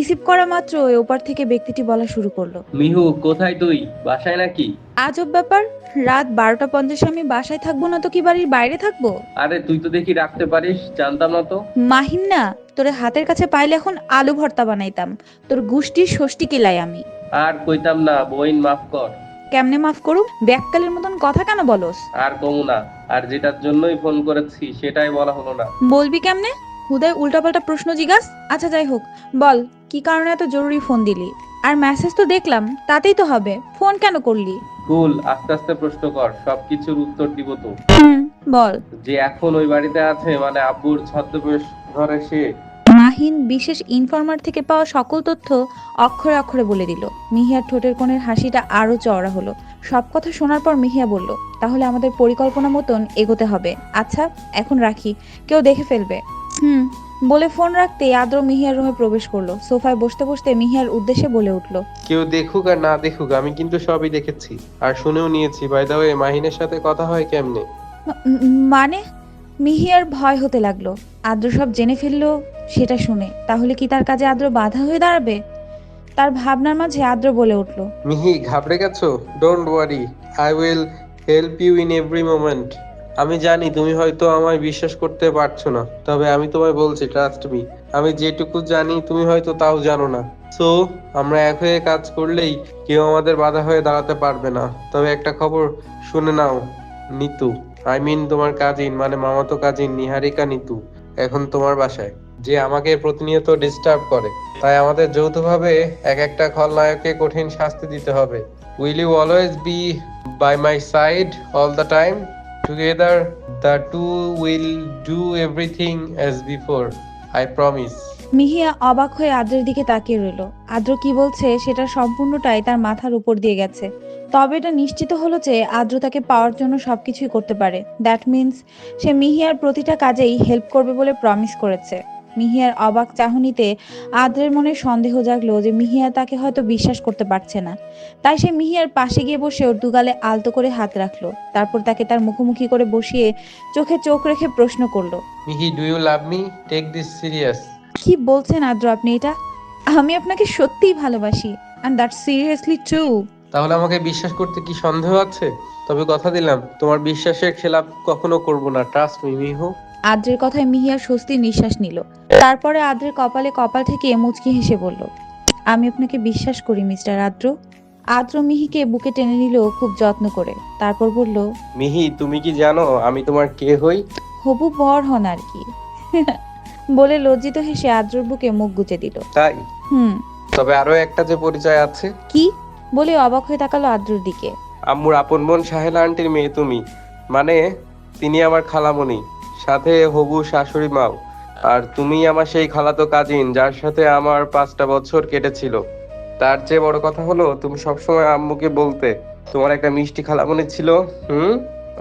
Receive করা মাত্র ওই ওপার থেকে ব্যক্তিটি বলা শুরু করল। মিহু কোথায় তুই? বাসায় নাকি? আজব ব্যাপার রাত বারোটা পঞ্চাশে আমি বাসায় থাকব না তো কি বাড়ির বাইরে থাকব? আরে তুই তো দেখি রাখতে পারিস জানতাম না তো। মাহিম না তোরে হাতের কাছে পাইলে এখন আলু ভর্তা বানাইতাম। তোর গুষ্টির ষষ্ঠী কিলাই আমি। আর কইতাম না বইন মাফ কর। কেমনে মাফ করু ব্যাককালের মতন কথা কেন বলস? আর কমু না আর যেটার জন্যই ফোন করেছি সেটাই বলা হলো না। বলবি কেমনে? হুদায় উল্টাপাল্টা প্রশ্ন জিজ্ঞাস? আচ্ছা যাই হোক বল কি কারণে এত জরুরি ফোন দিলি? আর মেসেজ তো দেখলাম তাতেই তো হবে ফোন কেন করলি? কুল আস্তে আস্তে প্রশ্ন কর সবকিছুর উত্তর দিব তো। বল। যে এখন ওই বাড়িতে আছে মানে আব্বুর ছদ্মবেশ ধরে সে। মাহিন বিশেষ ইনফরমার থেকে পাওয়া সকল তথ্য অক্ষরে অক্ষরে বলে দিল। মিহিয়ার ঠোঁটের কোণের হাসিটা আরও চওড়া হলো। সব কথা শোনার পর মিহিয়া বলল তাহলে আমাদের পরিকল্পনা মতন এগোতে হবে। আচ্ছা এখন রাখি কেউ দেখে ফেলবে। হুম বলে ফোন রাখতে আদ্র মিহিয়ার রুমে প্রবেশ করল। সোফায় বসতে বসতে মিহিয়ার উদ্দেশ্যে বলে উঠল কেউ দেখুক আর না দেখুক আমি কিন্তু সবই দেখেছি। আর শুনেও নিয়েছি বাই দা ওয়ে মাহিনের সাথে কথা হয় কেমনে? মানে? মিহিয়ার ভয় হতে লাগল। আদ্র সব জেনে ফেলল সেটা শুনে। তাহলে কি তার কাজে আদ্র বাধা হয়ে দাঁড়াবে? তার ভাবনার মাঝে আদ্র বলে উঠল মিহি ঘাবড়ে গেছো? Don't worry I will help you in every moment আমি জানি তুমি হয়তো আমায় বিশ্বাস করতে পারছ না, তবে আমি তোমায় বলছি ট্রাস্ট মি আমি যেটুকু জানি, তুমি হয়তো তাও জানো না। সো আমরা এক হয়ে কাজ করলেই কেউ আমাদের বাধা হয়ে দাঁড়াতে পারবে না। তবে একটা খবর শুনে নাও, নিতু। আই মিন তোমার কাজিন মানে মামাতো কাজিন নিহারিকা নিতু, এখন তোমার বাসায়। যে আমাকে প্রতিনিয়ত ডিস্টার্ব করে। তাই আমাদের যৌথভাবে এক একটা খলনায়ককে কঠিন শাস্তি দিতে হবে। Will you always be by my side all the time together the two will do everything as before. I promise. Mihiya অবাক হয়ে আদ্রের দিকে তাকিয়ে রইল আদ্র কি বলছে সেটা সম্পূর্ণটাই তার মাথার উপর দিয়ে গেছে তবে এটা নিশ্চিত হলো যে আদ্র তাকে পাওয়ার জন্য সবকিছুই করতে পারে দ্যাট মিন্স সে মিহিয়ার প্রতিটা কাজেই হেল্প করবে বলে প্রমিস করেছে মিহিয়ার অবাক চাহনিতে আদ্রের মনে সন্দেহ জাগলো যে মিহিয়া তাকে হয়তো বিশ্বাস করতে পারছে না। তাই সে মিহিয়ার পাশে গিয়ে বসে ওর দুগালে আলতো করে হাত রাখল। তারপর তাকে তার মুখোমুখি করে বসিয়ে চোখে চোখ রেখে প্রশ্ন করল। Mihi do you love me take this serious কি বলছেন আদ্র আপনি এটা? আমি আপনাকে সত্যিই ভালোবাসি অ্যান্ড দ্যাট সিরিয়াসলি ট্রু তাহলে আমাকে বিশ্বাস করতে কি সন্দেহ আছে? তবে কথা দিলাম তোমার বিশ্বাসের খেলাপ কখনো করব না ট্রাস্ট মি মিহু। আদ্রের কথায় মিহিয়া স্বস্তির নিঃশ্বাস নিল। তারপরে আদ্রের কপালে কপাল থেকে মুচকি হেসে বলল আমি আপনাকে বিশ্বাস করি মিস্টার আদ্র। আদ্র মিহিকে বুকে টেনে নিল খুব যত্ন করে। তারপর বলল মিহি তুমি কি জানো আমি তোমার কে হই? হবু বর হন আর কি। বলে লজ্জিত হেসে আদ্রর বুকে মুখ গুজে দিল। তাই? হুম। তবে আরও একটা যে পরিচয় আছে? কি? বলে অবাক হয়ে তাকালো আদ্রর দিকে। আম্মুর আপন বোন সাহেলা আন্টির মেয়ে তুমি। মানে তিনি আমার খালামণি। সাথে হবু শাশুড়ি মাও। আর তুমি আমার সেই খালাতো কাজিন, যার সাথে আমার পাঁচটা বছর কেটেছিল। তার চেয়ে বড় কথা হলো, তুমি সবসময় আম্মুকে বলতে, তোমার একটা মিষ্টি খালামণি ছিল, হুম?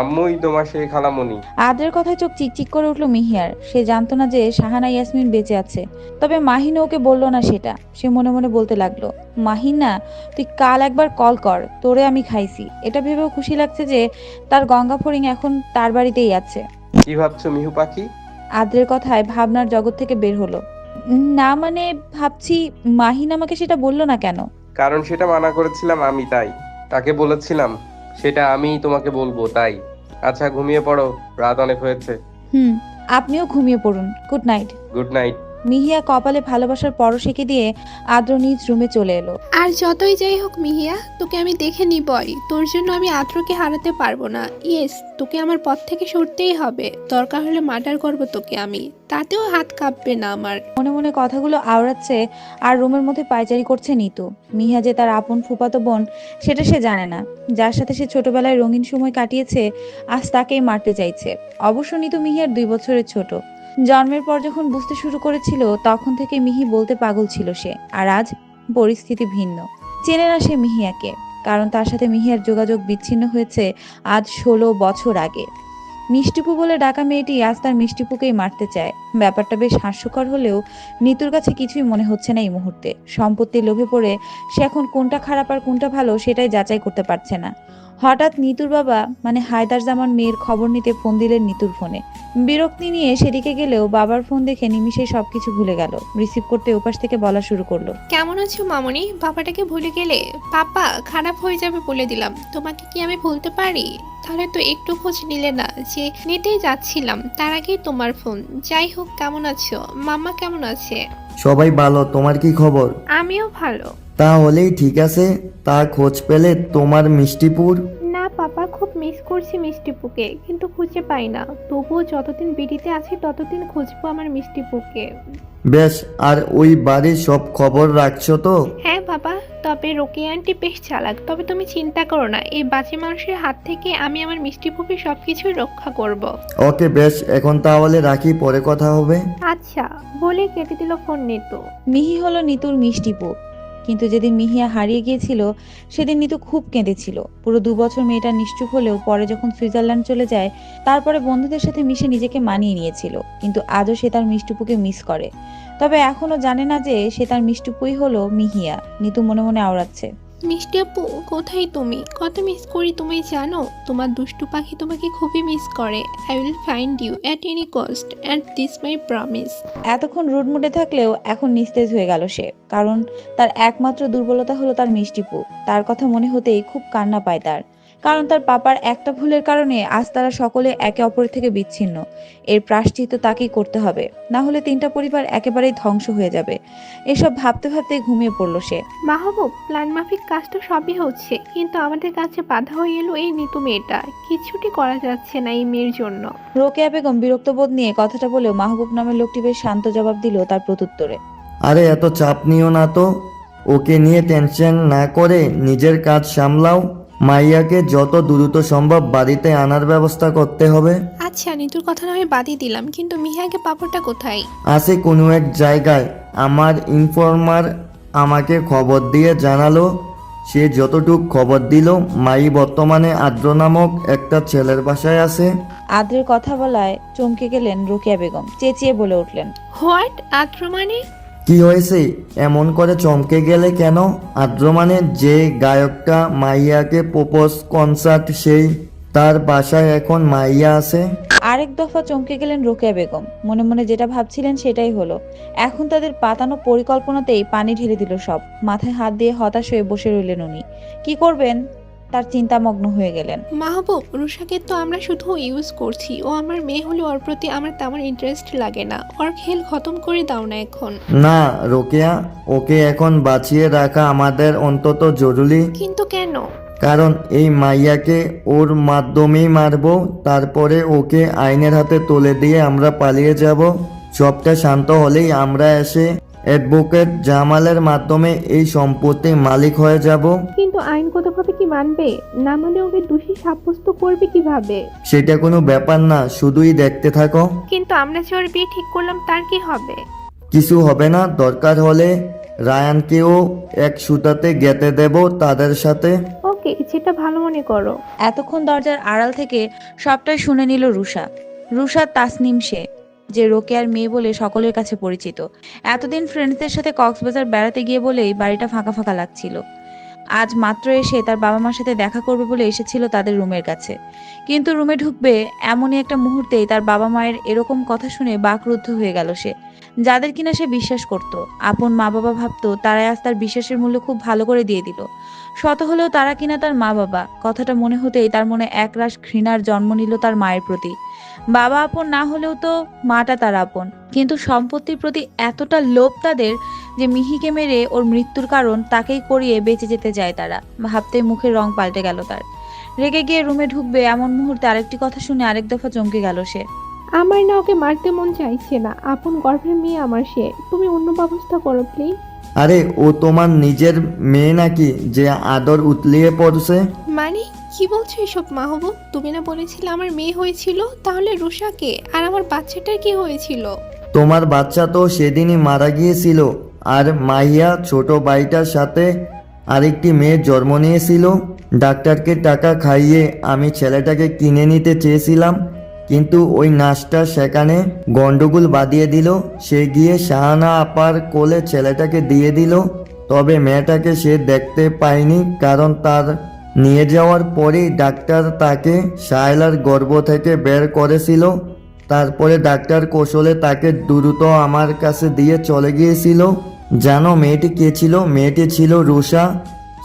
আম্মুই তোমার সেই খালামণি আদের কথায় চোখ চিকচিক করে উঠল মিহিয়ার। সে জানতো না যে শাহানা ইয়াসমিন বেঁচে আছে। তবে মাহিন ওকে বলল না সেটা। সে মনে মনে বলতে লাগল, মাহিনা, তুই কাল একবার কল কর, তোরে আমি খাইছি। এটা ভেবেও খুশি লাগছে যে তার গঙ্গা ফড়িং এখন তার বাড়িতেই আছে। কি ভাবছ মিহু পাখি? আদ্রের কথায় ভাবনার জগৎ থেকে বের হলো। না মানে ভাবছি মাহিন আমাকে সেটা বলল না কেন? কারণ সেটা মানা করেছিলাম আমি তাই। তাকে বলেছিলাম সেটা আমি তোমাকে বলব তাই। আচ্ছা ঘুমিয়ে পড়ো রাত অনেক হয়েছে। হুম আপনিও ঘুমিয়ে পড়ুন। Good night. Good night. Mihiya কপালে ভালোবাসার পরশ এঁকে দিয়ে আদ্র নিজ রুমে চলে এলো। আর যতই যাই হোক মিহিয়া তোকে আমি দেখে নিবই। তোর জন্য আমি আদ্রকে হারাতে পারব না। ইয়েস তোকে আমার পথ থেকে সরতেই হবে। দরকার হলে মার্ডার করব তোকে আমি। তাতেও হাত কাঁপবে না আমার। মনে মনে কথাগুলো আওড়াচ্ছে আর রুমের মধ্যে পায়চারি করছে নিতু। মিহা যে তার আপন ফুপাতো বোন সেটা সে জানে না। যার সাথে সে ছোটবেলায় রঙিন সময় কাটিয়েছে আজ তাকেই মারতে চাইছে। অবশ্য নিতু মিহিয়ার দুই বছরের ছোট। জন্মের পর যখন বুঝতে শুরু করেছিল, তখন থেকে মিহি বলতে পাগল ছিল সে, আর আজ পরিস্থিতি ভিন্ন। চেনে না সে মিহিয়াকে, কারণ তার সাথে মিহিয়ার যোগাযোগ বিচ্ছিন্ন হয়েছে আজ ষোলো বছর আগে। মিষ্টিপু বলে ডাকা মেয়েটি আজ তার মিষ্টিপুকেই মারতে চায়। ব্যাপারটা বেশ হাস্যকর হলেও নিতুর কাছে কিছুই মনে হচ্ছে না এই মুহূর্তে। সম্পত্তির লোভে পড়ে সে এখন কোনটা খারাপ আর কোনটা ভালো সেটাই যাচাই করতে পারছে না। হঠাৎ নিতুর বাবা মানে হায়দার জামান মেয়ের খবর নিতে ফোন দিলেন নিতুর ফোনে। বিরক্তি নিয়ে সেদিকে গেলেও বাবার ফোন দেখে নিমিষে সবকিছু ভুলে গেল। রিসিভ করতে ওপাশ থেকে বলা শুরু করল, কেমন আছো মামনি? বাবাটাকে ভুলে গেলে? পাপা, খারাপ হয়ে যাবে বলে দিলাম। তোমাকে কি আমি ভুলতে পারি? তাহলে তো একটু খোঁজ নিলে না যে নিতেই যাচ্ছিলাম, তার আগেই তোমার ফোন। যাই হোক কেমন আছো? মাম্মা কেমন আছে? সবাই ভালো তোমার কি খবর? আমিও ভালো। তাহলেই ঠিক আছে তা খোঁজ পেলে তোমার মিষ্টিপুর? না পাপা খুব মিস করছি মিষ্টিপুকে কিন্তু খুঁজে পাই না। তবুও যতদিন বিড়িতে আছি ততদিন খুঁজবো আমার মিষ্টিপুকে। বেশ আর ওই বাড়ির সব খবর রাখছো তো? হ্যাঁ বাবা তবে রোকে আন্টি বেশ চালাক তবে তুমি চিন্তা করো না এই বাজে মানুষের হাত থেকে আমি আমার মিষ্টি মিষ্টিপুকে সবকিছু রক্ষা করব। ওকে বেশ এখন তাহলে রাখি পরে কথা হবে। আচ্ছা বলে কেটে দিল ফোন নিতু। মিহি হলো নিতুর মিষ্টি মিষ্টিপু কিন্তু যেদিন মিহিয়া হারিয়ে গিয়েছিল, সেদিন নিতু খুব কেঁদেছিল। পুরো দু বছর মেয়েটা নিশ্চুপ হলেও পরে যখন সুইজারল্যান্ড চলে যায়, তারপরে বন্ধুদের সাথে মিশে নিজেকে মানিয়ে নিয়েছিল, কিন্তু আজও সে তার মিষ্টুপুকে মিস করে। তবে এখনও জানে না যে সে তার মিষ্টুপুই হলো মিহিয়া, নিতু মনে মনে আওড়াচ্ছে। মিষ্টি আপু, কোথায় তুমি? কত মিস করি তুমি জানো? তোমার দুষ্টু পাখি তোমাকে খুবই মিস করে। I will find you at any cost and this my promise এতক্ষণ রুড মুডে থাকলেও এখন নিস্তেজ হয়ে গেল সে, কারণ তার একমাত্র দুর্বলতা হলো তার মিষ্টিপু তার কথা মনে হতেই খুব কান্না পায় তার। কারণ তার পাপার একটা ভুলের কারণে আজ তারা সকলে একে অপরের থেকে বিচ্ছিন্ন। এর প্রাশ্চিত্য তাকেই করতে হবে। না হলে তিনটা পরিবার একেবারেই ধ্বংস হয়ে যাবে। এসব ভাবতে ভাবতে ঘুমিয়ে পড়ল সে। মাহবুব প্ল্যান মাফিক কাজ তো সবই হচ্ছে কিন্তু আমাদের কাছে বাধা হয়ে এলো এই নিতু মেয়েটা। কিছুটি করা যাচ্ছে না এই মেয়ের জন্য। রোকেয়া বেগম বিরক্তবোধ নিয়ে কথাটা বলেও মাহবুব নামের লোকটি বেশ শান্ত জবাব দিল তার প্রত্যুত্তরে। আরে এত চাপ নিও না তো। ওকে নিয়ে টেনশন না করে নিজের কাজ সামলাও। মাইয়াকে যত দ্রুত সম্ভব বাড়িতে আনার ব্যবস্থা করতে হবে। আচ্ছা নিতুর কথা না হয় বাদই দিলাম কিন্তু মিহাকে পাপড়টা কোথায়? আছে কোনো এক জায়গায়। আমার ইনফর্মার আমাকে খবর দিয়ে জানালো সে যতটুক খবর দিল মাই বর্তমানে আদ্র নামক একটা ছেলের বাসায় আছে। আদ্রের কথা বলায় চমকে গেলেন রোকেয়া বেগম চেঁচিয়ে বলে উঠলেন। হোয়াট? আত্র মানে? কি হয়েছে? এমন করে চমকে গেলে কেন? আদ্র মানে যে গায়কটা মাইয়াকে প্রপোজ কনসার্ট, সেই তার বাসায় এখন মাইয়া আছে। আরেক দফা চমকে গেলেন রোকেয়া বেগম। মনে মনে যেটা ভাবছিলেন সেটাই হলো। এখন তাদের পাতানো পরিকল্পনাতেই পানি ঢেলে দিল সব। মাথায় হাত দিয়ে হতাশ হয়ে বসে রইলেন উনি। কি করবেন? তার চিন্তামগ্ন হয়ে গেলেন। মাহবুব রুষাকে তো আমরা শুধু ইউজ করছি। ও আমার মেয়ে হলে ওর প্রতি আমার তেমন ইন্টারেস্ট লাগে না। ওর খেল খতম করে দাও না এখন। না রোকেয়া ওকে এখন বাঁচিয়ে রাখা আমাদের অন্তত জরুরি। কিন্তু কেন? কারণ এই মাইয়াকে ওর মাধ্যমেই মারবো তারপরে ওকে আইনের হাতে তুলে দিয়ে আমরা পালিয়ে যাব। সবটা শান্ত হলেই আমরা এসে অ্যাডভোকেট জামালের মাধ্যমে এই সম্পত্তির মালিক হয়ে যাব। কিন্তু আইনগতভাবে কি মানবে? না মানে ওকে দোষী সাব্যস্ত করবে কীভাবে? সেটা কোনো ব্যাপার না শুধুই দেখতে থাকো। কিন্তু আমরা যে ওর বিয়ে ঠিক করলাম তার কি হবে? কিছু হবে না দরকার হলে রায়ানকেও এক সুতাতে গেতে দেব তাদের সাথে। ওকে যেটা ভালো মনে করো। এতক্ষণ দরজার আড়াল থেকে সবটাই শুনে নিল রুষা রুষা তাসনিম সে যে রোকেয়ার মেয়ে বলে সকলের কাছে পরিচিত। এতদিন ফ্রেন্ডসদের সাথে কক্সবাজার বেড়াতে গিয়ে বলেই বাড়িটা ফাঁকা ফাঁকা লাগছিল। আজ মাত্র এসে তার বাবা মার সাথে দেখা করবে বলে এসেছিল তাদের রুমের কাছে। কিন্তু রুমে ঢুকবে এমনই একটা মুহূর্তেই তার বাবা মায়ের এরকম কথা শুনে বাকরুদ্ধ হয়ে গেল সে। যাদের কিনা সে বিশ্বাস করত। আপন মা বাবা ভাবতো তারাই আজ তার বিশ্বাসের মূল্য খুব ভালো করে দিয়ে দিল। শত হলেও তারা কিনা তার মা বাবা। কথাটা মনে হতেই তার মনে একরাশ ঘৃণার জন্ম নিল তার মায়ের প্রতি। বাবা আপন না হলেও তো মাটা তার আপন। কিন্তু সম্পত্তির প্রতি এতটা লোভ তাদের যে মিহিকে মেরে ওর মৃত্যুর কারণ তাকেই করিয়ে বেঁচে যেতে যায় তারা। ভাবতে মুখের রং পাল্টে গেল তার। রেগে গিয়ে রুমে ঢুকবে এমন মুহূর্তে আরেকটি কথা শুনে আরেক দফা চমকে গেল সে। আমার না ওকে মারতে মন চাইছে না। আপন গর্ভের মেয়ে আমার সে। তুমি অন্য ব্যবস্থা করো প্লিজ আরে ও তোমার নিজের মেয়ে নাকি যে আদর উতলিয়ে পড়ছে? মানে কি বলছো এসব মাহবুব? তুমি না বলেছিলে আমার মেয়ে হয়েছিল তাহলে রুষাকে আর আমার বাচ্চাটার কি হয়েছিল? তোমার বাচ্চা তো সেদিনই মারা গিয়েছিল আর মাইয়া ছোট ভাইটার সাথে আরেকটি মেয়ের জন্ম নিয়েছিল। ডাক্তারকে টাকা খাইয়ে আমি ছেলেটাকে কিনে নিতে চেয়েছিলাম কিন্তু ওই নাচটা সেখানে গন্ডগোল বাঁধিয়ে দিল। সে গিয়ে শাহানা আপার কোলে ছেলেটাকে দিয়ে দিল। তবে মেয়েটাকে সে দেখতে পায়নি কারণ তার নিয়ে যাওয়ার পরেই ডাক্তার তাকে শায়লার গর্ভ থেকে বের করেছিল। তারপরে ডাক্তার কৌশলে তাকে দ্রুত আমার কাছে দিয়ে চলে গিয়েছিল। জানো মেয়েটি কে ছিল? মেয়েটি ছিল রুষা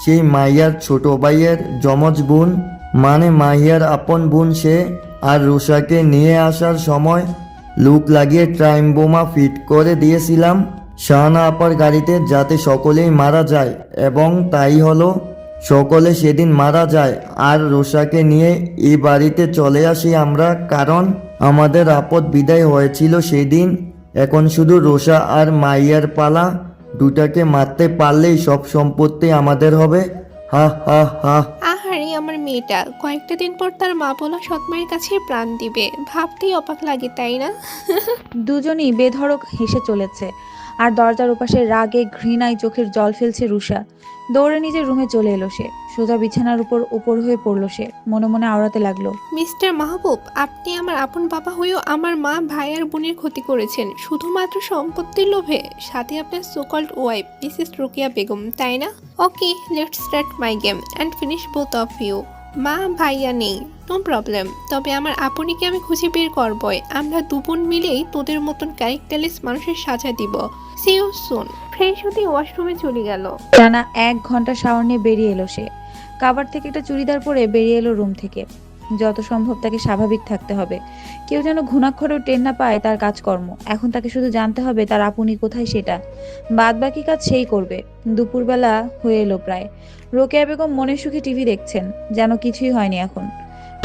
সেই মাইয়ার ছোট ভাইয়ের যমজ বোন। মানে মাহিয়ার আপন বোন সে আর রুষাকে নিয়ে আসার সময় লুক লাগিয়ে ট্রাইম বোমা ফিট করে দিয়েছিলাম। শাহানা আপার গাড়িতে যাতে সকলেই মারা যায় এবং তাই হলো সকলে সেদিন মারা যায় আর রোষাকে নিয়ে এই বাড়িতে চলে আসি আমরা কারণ আমাদের আপদ বিদায় হয়েছিল সেদিন। এখন শুধু রোষা আর মাইয়ার পালা, দুটাকে মারতে পারলেই সব সম্পত্তি আমাদের হবে। হা হা হা। আমার মেয়েটা। কয়েকটা দিন পর তার মা বলা সৎমায়ের কাছে প্রাণ দিবে। ভাবতেই অবাক লাগে, তাই না? দুজনই বেধড়ক হেসে চলেছে। আর দরজার ওপাশে রাগে ঘৃণায় চোখের জল ফেলছে রুষা দৌড়ে নিজের রুমে চলে এলো সে। সোজা বিছানার উপর উপর হয়ে পড়ল সে। মনে মনে আওড়াতে লাগল। মিস্টার মাহবুব, আপনি আমার আপন বাবা হয়েও আমার মা, ভাই আর বোনের ক্ষতি করেছেন। শুধুমাত্র সম্পত্তির লোভে। সাথে আপনার so called wife Mrs Rokeya Begum, তাই না? Okay let's start my game and finish both of you মা ভাইয়া নেই নো প্রবলেম তবে আমার আপনিকে আমি খুঁজে বের করবই। আমরা দুপুন মিলেই তোদের মতন ক্যারেক্টারলেস মানুষের সাজা দিব। সি ইউ সুন ফ্রেশ হতে ওয়াশরুমে চলে গেল। টানা এক ঘণ্টা শাওয়ার নিয়ে বেরিয়ে এলো সে। কাবার থেকে একটা চুড়িদার পরে বেরিয়ে এলো রুম থেকে। যত সম্ভব তাকে স্বাভাবিক থাকতে হবে। কেউ যেন ঘুণাক্ষরেও টেন না পায় তার কাজকর্ম। এখন তাকে শুধু জানতে হবে তার আপনি কোথায় সেটা। বাদ বাকি কাজ সেই করবে। দুপুরবেলা হয়ে এলো প্রায়। রোকেয়া বেগম মনের সুখে টিভি দেখছেন। যেন কিছুই হয়নি এখন।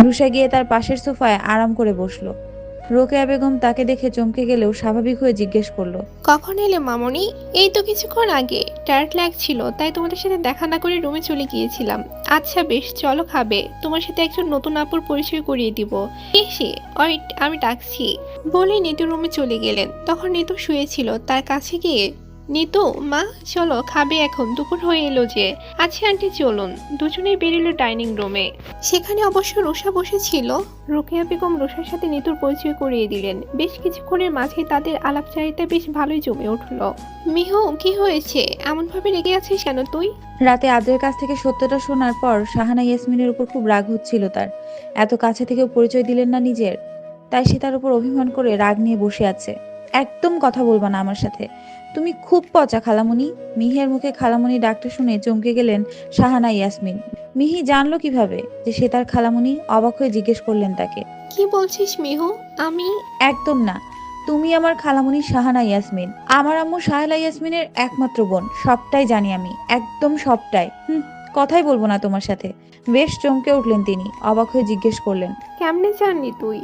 রুষা গিয়ে তার পাশের সোফায় আরাম করে বসল। রোকেয়া বেগম তাকে দেখে চমকে গেলেও স্বাভাবিক হয়ে জিজ্ঞেস করল, কখন এলে মামনি? এই তো কিছুক্ষণ আগে। টায়ার্ড লাগছিল, তাই তোমাদের সাথে দেখা না করে রুমে চলে গিয়েছিলাম। আচ্ছা বেশ, চলো খাবে। তোমার সাথে একজন নতুন আপুর পরিচয় করিয়ে দিব। এসে ওয়েট আমি ডাকছি। বলে নিতু রুমে চলে গেলেন। তখন নিতু শুয়েছিল, তার কাছে গিয়ে নিতু, মা, চলো, খাবে এখন, দুপুর হয়ে এলো যে। আচ্ছা আন্টি, চলুন। দুজনেই বেরিল ডাইনিং রুমে। সেখানে অবশ্য রোষা বসেছিল। রোকেয়া বেগম রোষার সাথে নিতুর পরিচয় করিয়ে দিলেন। বেশ কিছুক্ষণের মাঝে তাদের আলাপচারিতা বেশ ভালোই জমে উঠল। মিহু, কি হয়েছে? এমন ভাবে রেগে আছিস কেন তুই? রাতে আদ্রের কাছ থেকে সত্যটা শোনার পর শাহানা ইয়াসমিনের উপর খুব রাগ হচ্ছিল তার। এত কাছে থেকেও পরিচয় দিলেন না নিজের। তাই সে তার উপর অভিমান করে রাগ নিয়ে বসে আছে। একদম কথা বলবা না আমার সাথে। তুমি খুব পচা খালামণি মিহির মুখে খালামণি ডাকটা শুনে চমকে গেলেন শাহানা ইয়াসমিন। মিহি জানলো কীভাবে যে সে তার খালামণি অবাক হয়ে জিজ্ঞেস করলেন তাকে। কি বলছিস মিহু? আমি একদম না। তুমি আমার খালামণি শাহানা ইয়াসমিন। আমার আম্মু শাহেলা ইয়াসমিনের একমাত্র বোন। সবটাই জানি আমি। একদম সবটাই। হুম কথাই বলব না তোমার সাথে। বেশ চমকে উঠলেন তিনি। অবাক হয়ে জিজ্ঞেস করলেন। কেমনে জানলি তুই?